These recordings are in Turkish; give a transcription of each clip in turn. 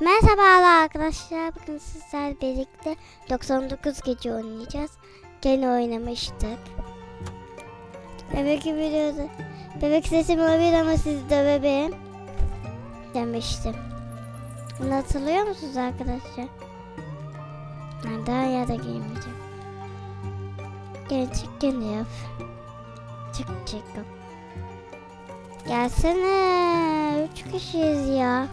Merhabalar arkadaşlar. Bugün sizler birlikte 99 gece oynayacağız. Gene oynamıştık. Bebek videoda bebek sesim olabilir ama siz dövemeyin demiştim. Bunu hatırlıyor musunuz arkadaşlar? Ben daha ya da giymeyeceğim. Gene çık gene yap. Çık çık. Gelsene. Üç kişiyiz ya.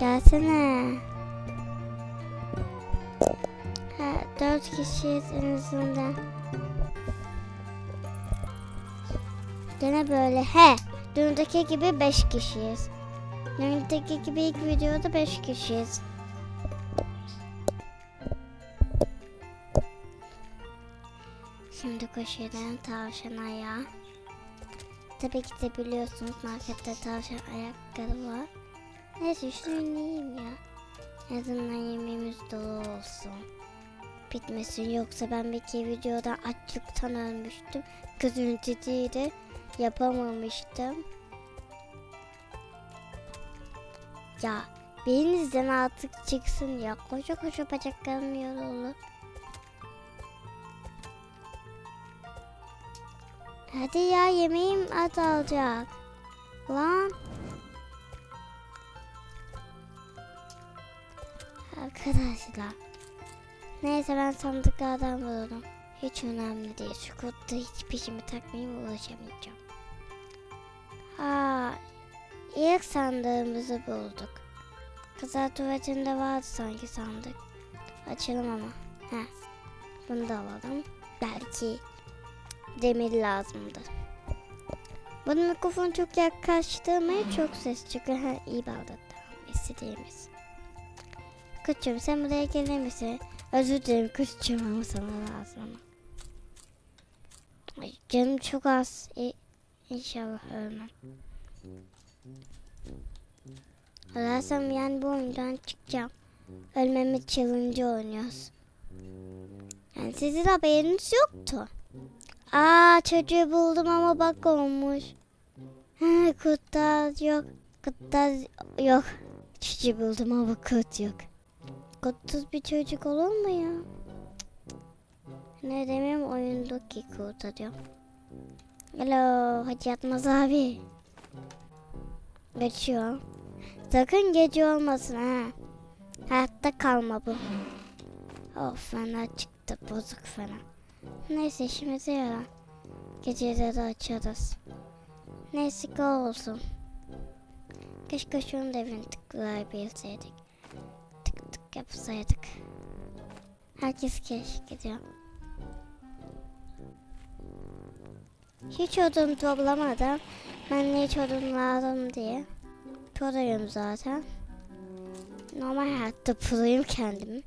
Gelsene. Ha, dört kişiyiz en azından. Gene böyle. He. Dündeki gibi beş kişiyiz. Dündeki gibi ilk videoda beş kişiyiz. Şimdi koşuyorum tavşan ayağı. Tabii ki de biliyorsunuz markette tavşan ayakları var. Neyse şunu ya. En azından yemeğimiz dolu olsun. Bitmesin yoksa ben belki videodan açlıktan ölmüştüm. Gözüntücüydü. Yapamamıştım. Ya beyninizden artık çıksın ya. Koca koca bacaklarım yorulur. Hadi ya yemeğim azalacak. Lan. Arkadaşlar. Neyse ben sandıklardan bulurum. Hiç önemli değil. Şu kodda hiç peşimi takmayayım ulaşamayacağım. Aa, ilk sandığımızı bulduk. Kızlar tuvaletinde vardı sanki sandık. Açalım ama. Heh. Bunu da alalım. Belki demir lazımdı. Bunun mikrofonu çok yaklaştırmaya çok ses çıkıyor. Ha, iyi bağladı. İstediğimiz. Kuşum sen buraya gelir? Özür dilerim kuşum ama sana lazım canım çok az. İ- İnşallah ölmem. Ölersem yani bu oyundan çıkacağım. Ölmemi challenge oynuyoruz. Yani sizin haberiniz yoktu. Aa çocuğu buldum ama bak olmuş. Ha, kurtlar yok. Kurtlar yok. Çocuğu buldum ama kurt yok. Kurtsuz bir çocuk olur mu ya? Ne demiyorum oyundaki kurt diyorum. Hello Hacı Yatmaz abi. Geçiyor. Sakın gece olmasın ha. Hayatta kalma bu. Of fena çıktı bozuk fena. Neyse işimize yarar. Geceleri açarız. Neyse ki olsun. Keşke şunu da evini tıklayabilseydik. Yapsaydık. Herkes keşke diyor. Hiç odun toplamadım. Ben de hiç odun lazım diye. Proyum zaten. Normal hayatta proyum kendim.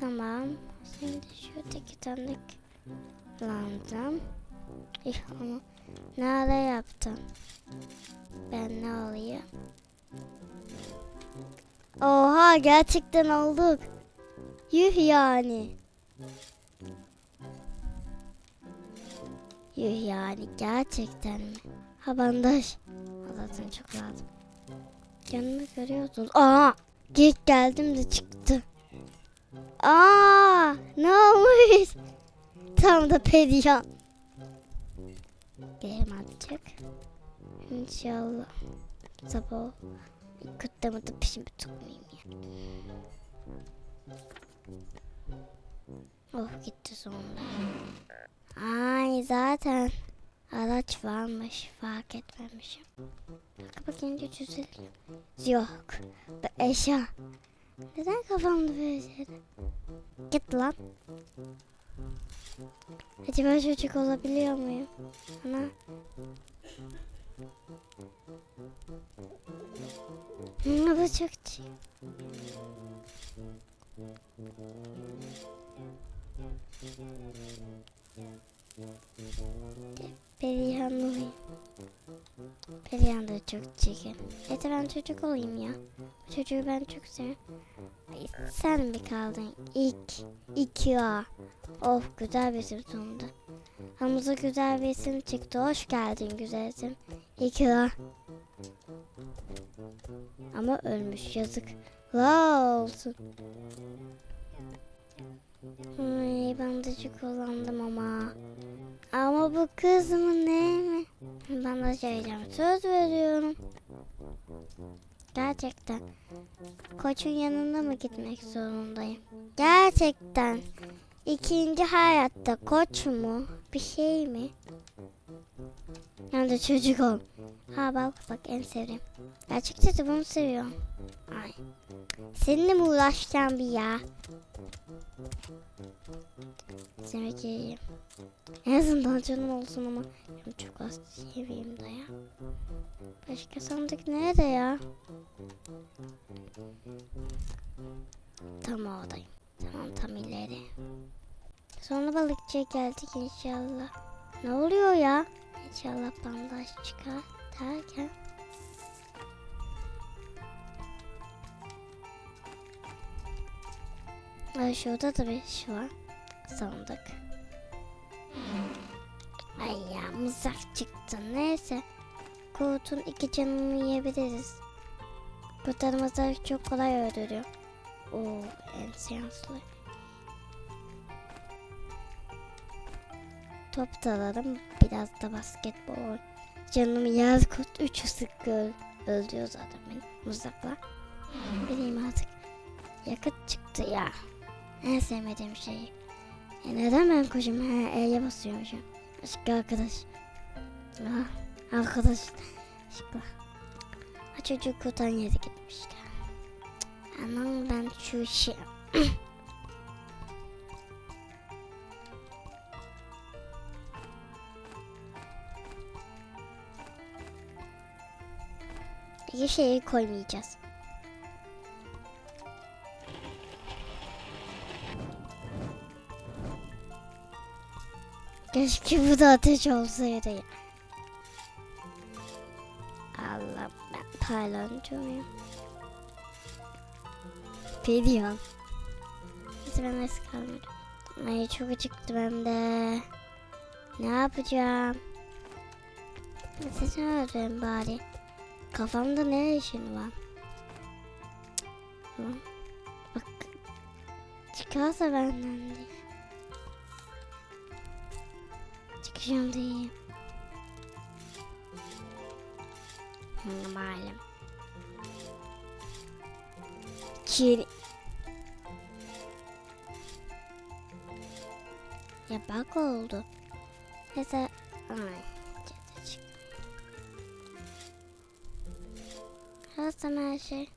Tamam. Şimdi şuradaki tanık lazım. İh, onu nerede yaptım? Ben ne alayım? Oha gerçekten olduk. Yuh yani. Yuh yani gerçekten mi? Ha bandaj. Zaten çok lazım. Canımı görüyorsunuz. Aa! Geç geldim de çıktı. Aa! Ne olmuş? Tam da periyan. Gelelim artık. İnşallah. Sabah kutlamadı peşimi tutmayayım ya. Oh gitti sonunda. Ay zaten araç varmış fark etmemişim. Bak bakınca çözülüyor. Yok. Bu eşya. Neden kafamda böyle şeyler? Git lan. Acaba çocuk olabiliyor muyum? Ana. Hı, bu çok çiğ. Perihan olayım. Perihan da çok çirkin. Neyse ben çocuk olayım ya. Çocuğu ben çok seviyorum. Sen mi kaldın? İlk. İki A. Of güzel bir isim sonunda. Hamza güzel bir isim çıktı. Hoş geldin güzel isim. İki A. Ama ölmüş yazık. La olsun. Ay bandajı kullandım ama. Ama bu kız mı ne mi? Bandaj yiyeceğim. Söz veriyorum. Gerçekten. Koçun yanına mı gitmek zorundayım? Gerçekten. İkinci hayatta koç mu? Bir şey mi? Yani de çocuk ol. Ha bak bak en sevdiğim. De bunu seviyorum. Ay. Seninle mi uğraşacağım bir ya? Demek ki en azından canım olsun ama hem çok az yemeyeyim de ya. Başka sandık nerede ya? Tam oradayım. Tamam tam ileri. Sonra balıkçıya geldik inşallah. Ne oluyor ya? İnşallah bandaj çıkar derken. Ay şurada da bir şey var. Sandık. Ay ya çıktı. Neyse. Kurtun iki canını yiyebiliriz. Kurtlar mızrak çok kolay öldürüyor. Oo en seanslı. Top alalım. Biraz da basketbol. Canım yaz kurt üçü sık öl öldürüyor zaten beni mızrakla. Bileyim artık. Yakıt çıktı ya. En sevmediğim şey. E neden ben koşum? He E'ye basıyormuşum. Aşkı arkadaş. Ah, arkadaş. Aşkla. Ha çocuk kurtan yere gitmişler. Cık, Aman ben şu şey... İki şeyi koymayacağız. Keşke bu da ateş olsaydı ya. Allah ben paylancı muyum? Biliyorum. Neyse ben kalmıyorum. Ay çok acıktım hem de. Ne yapacağım? Sen öldürün bari. Kafamda ne işin var? Cık. Bak. Çıkarsa benden değil. Hı, malum. Çiğ. Ya bak oldu. Neyse. Ay. cadı çıktı. Hazım her şey.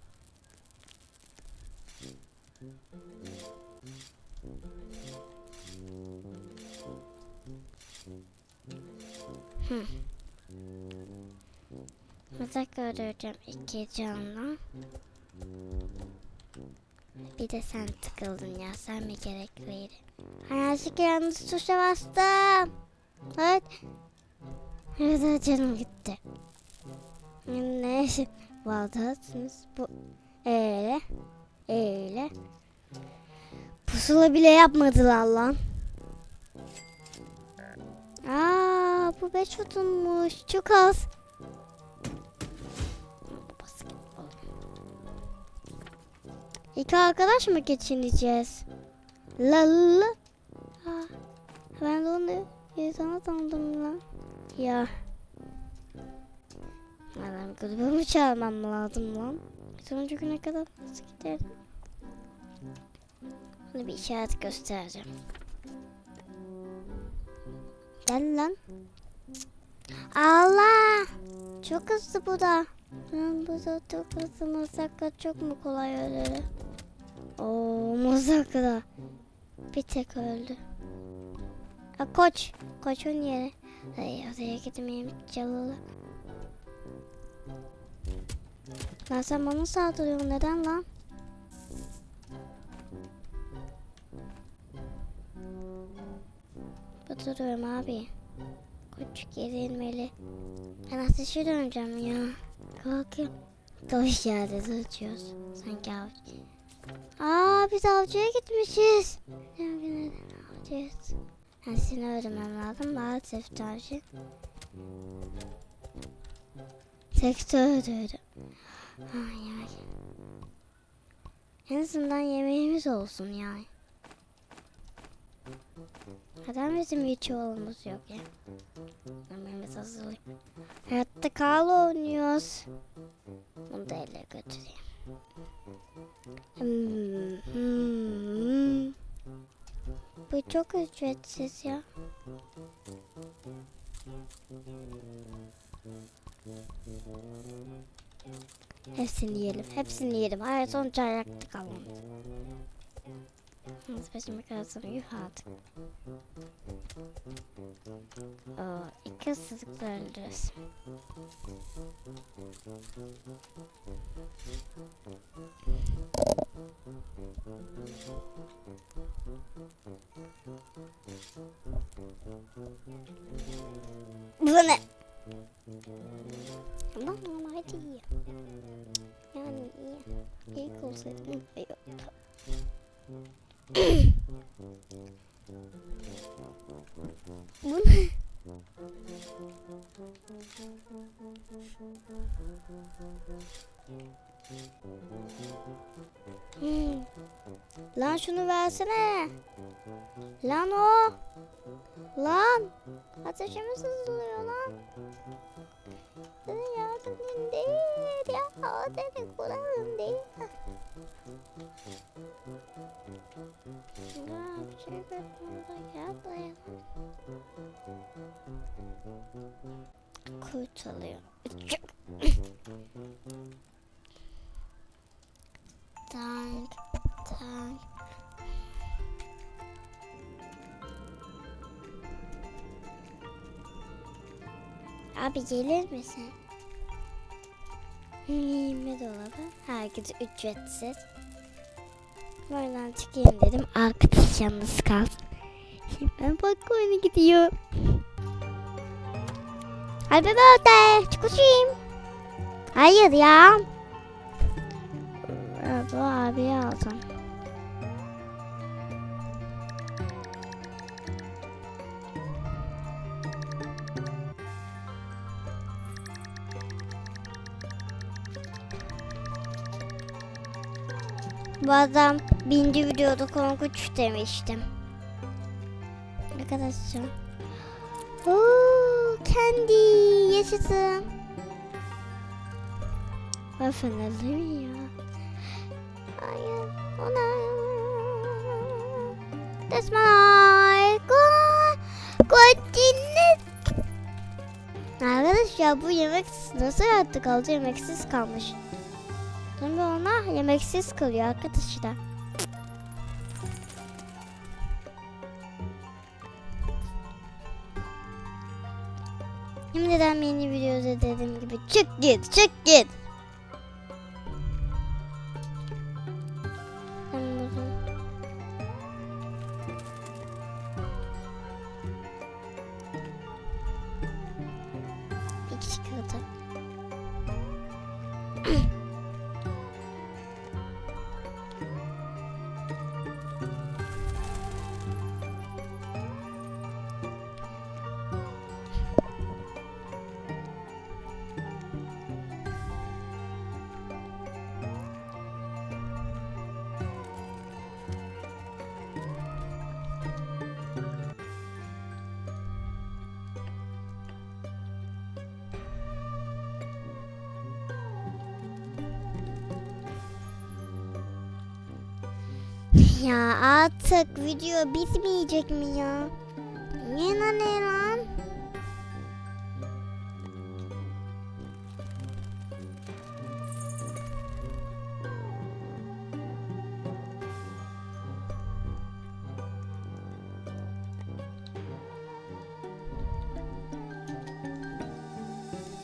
Hı. Mızrak öldüreceğim iki canla. Bir de sen tıkıldın ya. Sen mi gerekliydin? Yanlışlıkla yanlış tuşa bastım. Evet. Evet canım gitti. Ne işi vardasınız bu öyle öyle pusula bile yapmadılar lan. Aa bu beş tutunmuş çok az. İki arkadaş mı geçineceğiz? La. Aa, ben de onu insana tanıdım lan. Ya. Adam grubumu çağırmam lazım lan. Sonuncu güne kadar nasıl giderim? Ona bir işaret göstereceğim. Gel lan. Allah! Çok hızlı bu da. Ben bu da çok hızlı Muzakka çok mu kolay ölür? Oo da. Bir tek öldü. Ha, koç. Koçun yeri. Ay oraya gitmeyeyim Calalı. Lan sen bana saldırıyorsun neden lan? Batırıyorum abi. Koç gerilmeli. Ben ateşe döneceğim ya. Kalkayım. Tavuş yerde açıyoruz. Sanki avcı. Aa biz avcıya gitmişiz. Ya neden avcıyız? Ben seni öldürmem lazım. Maalesef tavcı. Sektör ödüyorum. Ay ay. En azından yemeğimiz olsun yani. Neden bizim hiç yolumuz yok ya? Yemeğimiz hazırlıyor. Hayatta kal oynuyoruz. Bunu da ele götüreyim. Hmm. Bu çok ücretsiz ya. Hepsini yiyelim. Hepsini yiyelim. Hayır sonuç ayakta kalalım. Yalnız başıma kalsam yuh artık. Oo, iki ısırıkla öldürürüz. Hmm. Lan şunu versene. Lan o. Lan. Ateşimiz hızlıyor lan. Senin yardımın değil ya. O senin kulağın değil. Ya şey götürümüze gel buraya. Kurtuluyor. Tank, tank. Abi gelir misin? 20 dolabı. Herkese ücretsiz. Buradan çıkayım dedim. Arkadaş yalnız kalsın. Şimdi ben bak oyunu gidiyor. Hadi böyle çıkışayım. Hayır ya. Bu abiyi aldım. Bu adam birinci videoda korkunç demiştim. Arkadaşlar. Oo, kendi yaşasın. Ben fenerliyim ya. Desmanay. Koçinlik. Arkadaşlar bu yemek nasıl hayatta kaldı yemeksiz kalmış. Tabii ona yemeksiz kalıyor arkadaşlar. Şimdiden yeni videoda dediğim gibi çık git çık git. Ya artık video bitmeyecek mi ya? Yine ne lan?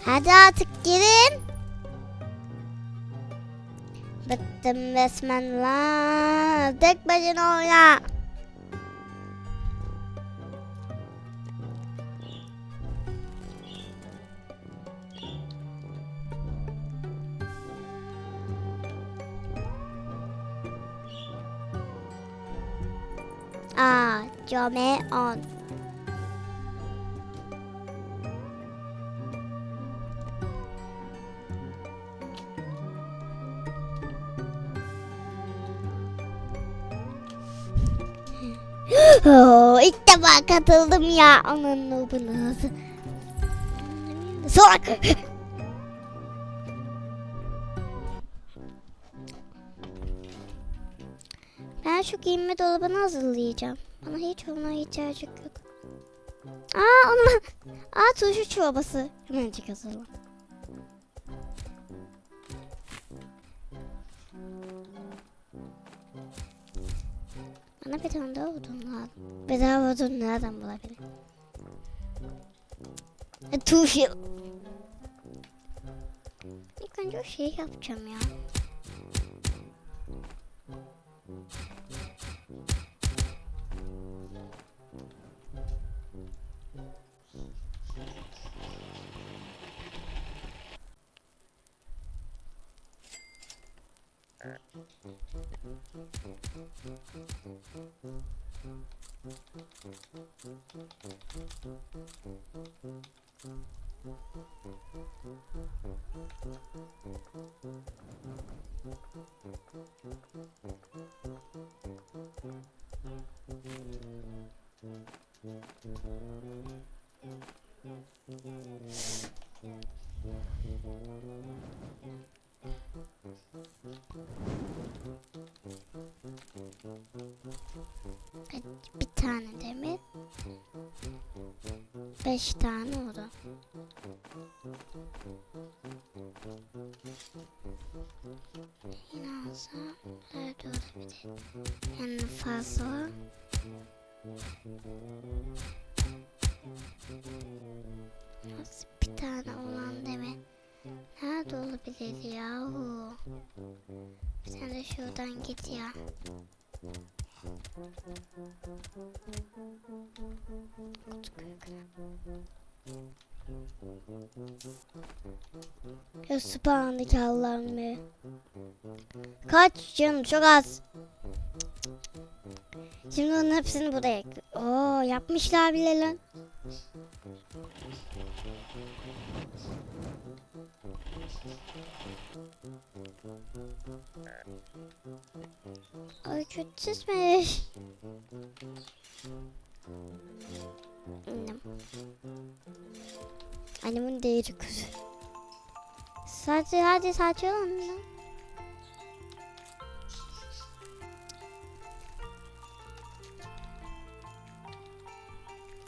Hadi artık girin. Bıktım resmen. Tek başına oyna. Aa, come on. Oo, ilk defa katıldım ya. Ananın nubunu. Salak. Ben şu giyinme dolabını hazırlayacağım. Bana hiç ona ihtiyacı yok. Aa onu Aa turşu çorbası. Hemencik hazırla. Bana bir daha odun lazım. Bedava odun nereden bulabilirim? E, turşu. İlk önce o şeyi yapacağım ya. Mm-hmm. Bir tane demir. Beş tane fazla. Nasıl bir tane olan demir? Nerede olabilir yahu? Sen de şuradan git ya. Ya süperhandaki Allah'ım be. Kaç canım çok az. Şimdi onun hepsini buraya. Oo yapmışlar bile lan. Ay kötüsüzmüş. Annem. Annemin değeri kızı. Sadece hadi sadece onu.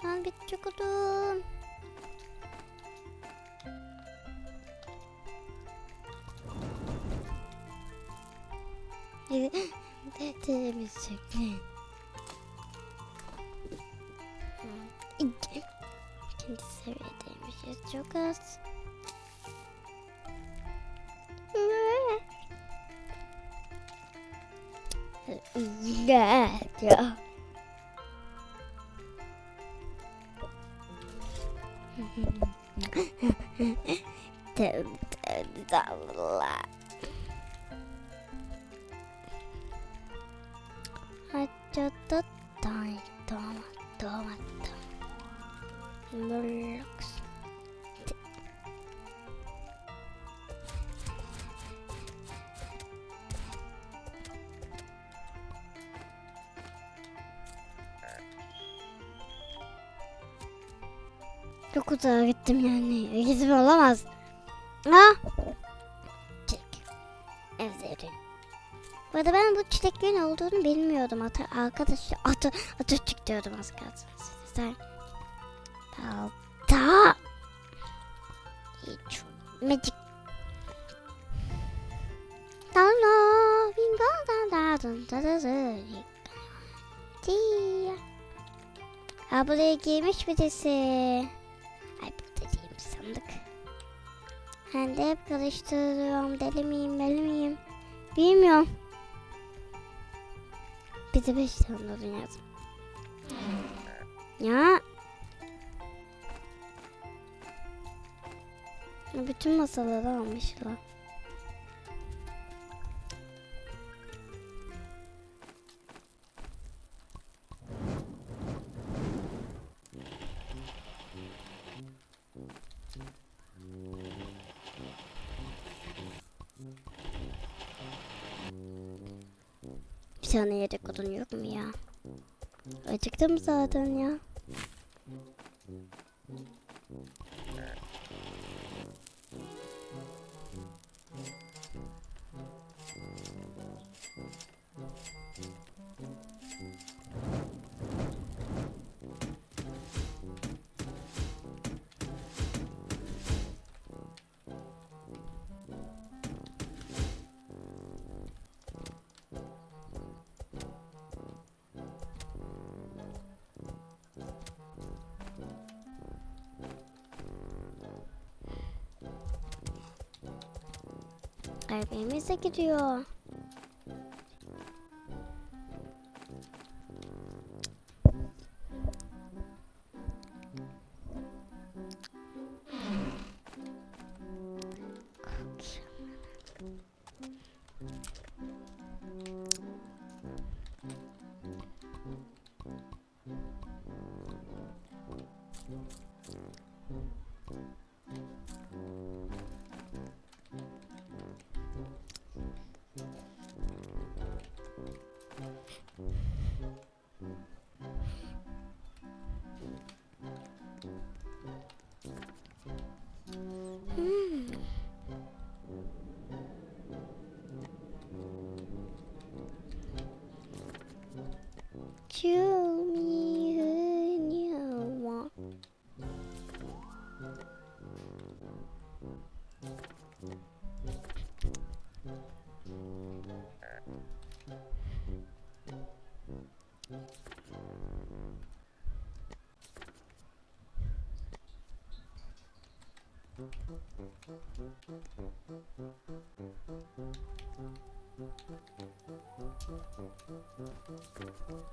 Lan bitecek odun. Temizlik. Seviyedeymişiz çok az. Ne ya? Tövbe tövbe Allah. Hadi da day dama dama Mırlaks. Çok uzağa gittim yani. Gizim olamaz. Ha? Çek. Evlerim. Bu arada ben bu çiçeklerin olduğunu bilmiyordum. Ata, arkadaş, ata, Atatürk diyordum az kalsın. Sen Balta. Hiç. Magic. Dala, bingo, da da dun da da da. Ha buraya girmiş birisi. Ay burada değilmiş sandık. Ben de hep karıştırıyorum. Deli miyim, deli miyim? Bilmiyorum. Bir de beş tane yazdım. Ya. Bütün masaları almışlar. Bir tane yedek odun yok mu ya? Acıktım zaten ya. Kalbimiz gidiyor. Thank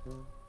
you.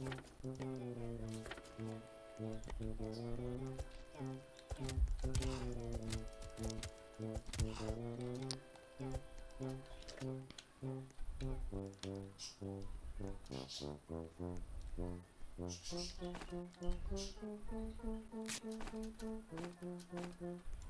Me who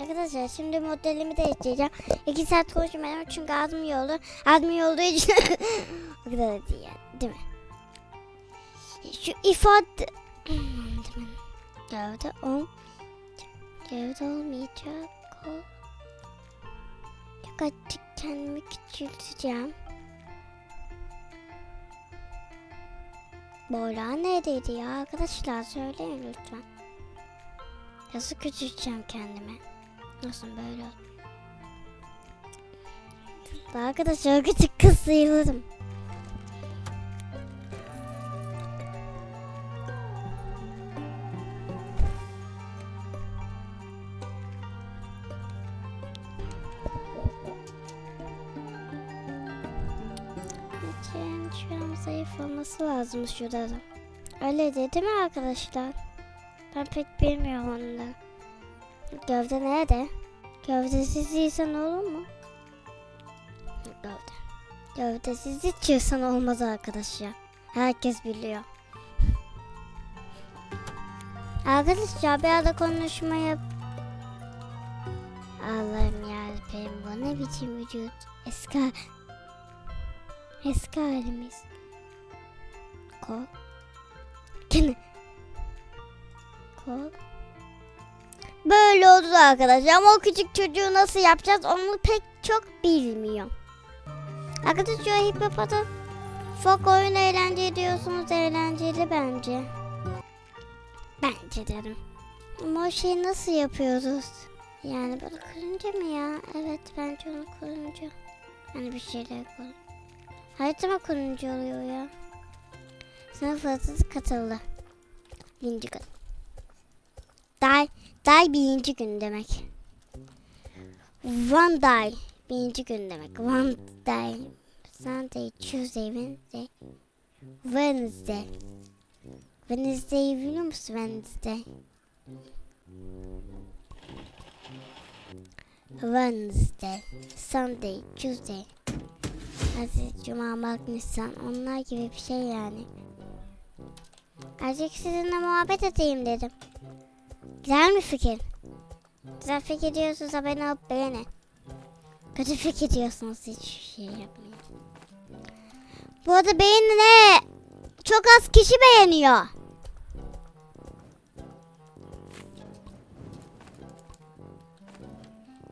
Arkadaşlar şimdi modelimi değiştireceğim. İki saat konuşmayacağım çünkü ağzım yoldu. Ağzım yolduğu için o kadar da değil yani, değil mi? Şu ifade... Gövde ol... Gövde olmayacak o. Açık kendimi küçülteceğim. Boylar neredeydi ya arkadaşlar söyleyin lütfen. Nasıl küçülteceğim kendimi? Nasıl böyle? Arkadaşlar küçük kız sayılırım. Zayıflaması lazım şurada da. Öyle dedi mi arkadaşlar? Ben pek bilmiyorum onu da. Gövde nerede? Gövdesiz insan olur mu? Gövde. Gövdesiz hiç insan olmaz arkadaşlar. Herkes biliyor. Arkadaşlar bir arada konuşma yap. Allah'ım yarabbim bu ne biçim vücut. Eski Eski halimiz. Kol. Gene. Kol. Böyle oldu arkadaşlar ama o küçük çocuğu nasıl yapacağız onu pek çok bilmiyorum. Arkadaşlar Hippopotam Fok oyun eğlenceli diyorsunuz eğlenceli bence. Bence derim. Ama o şeyi nasıl yapıyoruz? Yani bunu kurunca mı ya? Evet bence onu kurunca. Hani bir şeyler kur. Haritama kurunca oluyor ya. Sınıf hırsızı katıldı. Birinci gün. Day, day birinci gün demek. One day birinci gün demek. One day. Sunday, Tuesday, Wednesday. Wednesday. Wednesday biliyor musun Wednesday? Wednesday, Sunday, Tuesday. Aziz Cuma, Mart, Nisan onlar gibi bir şey yani. Azıcık sizinle muhabbet edeyim dedim. Güzel mi fikir? Güzel fikir diyorsunuz abone olup beğenin. Kötü fikir diyorsunuz hiçbir şey yapmayın. Bu arada beğeni ne? Çok az kişi beğeniyor.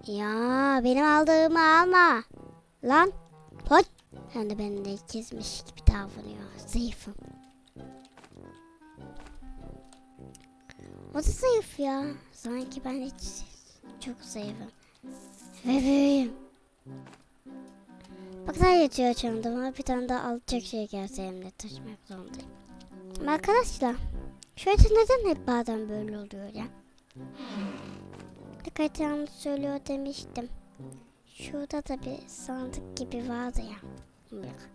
Ya benim aldığımı alma. Lan. Hoş. Hem de beni de ikizmiş gibi davranıyor. Zayıfım. O da zayıf ya. Sanki ben hiç çok zayıfım. Ve büyüğüm. Bak sen yatıyor çantamı. Bir tane daha alacak şey gelse elimde taşımak zorundayım. Ama Arkadaşlar. Şöyle neden hep bazen böyle oluyor ya? Dikkat yanlış söylüyor demiştim. Şurada da bir sandık gibi vardı ya. Bak.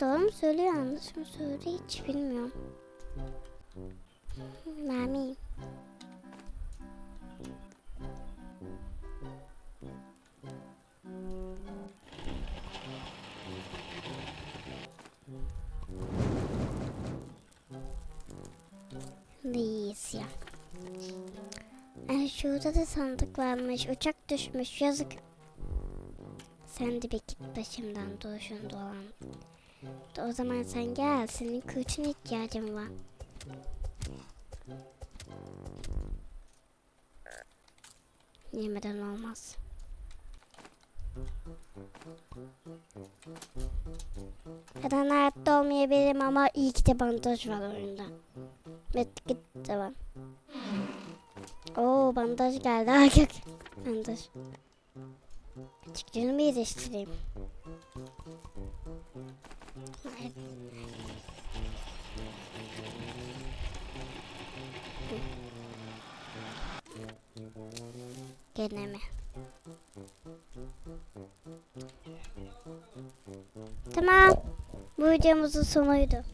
Doğru mu söylüyor yanlış mı söylüyor hiç bilmiyorum. Mami. Neyse ya. Ay şurada da sandık varmış. Uçak düşmüş. Yazık. Sen de bir git başımdan doğuşun doğan. O zaman sen gel. Senin kılıçına ihtiyacım var. Yemeden olmaz. Da hayatta olmayabilirim ama iyi ki de bandaj var oyunda. Evet git devam. Oo bandaj geldi. Ha yok. Bandaj. Canımı iyileştireyim. Evet. Gene mi? Tamam. Bu videomuzun sonuydu.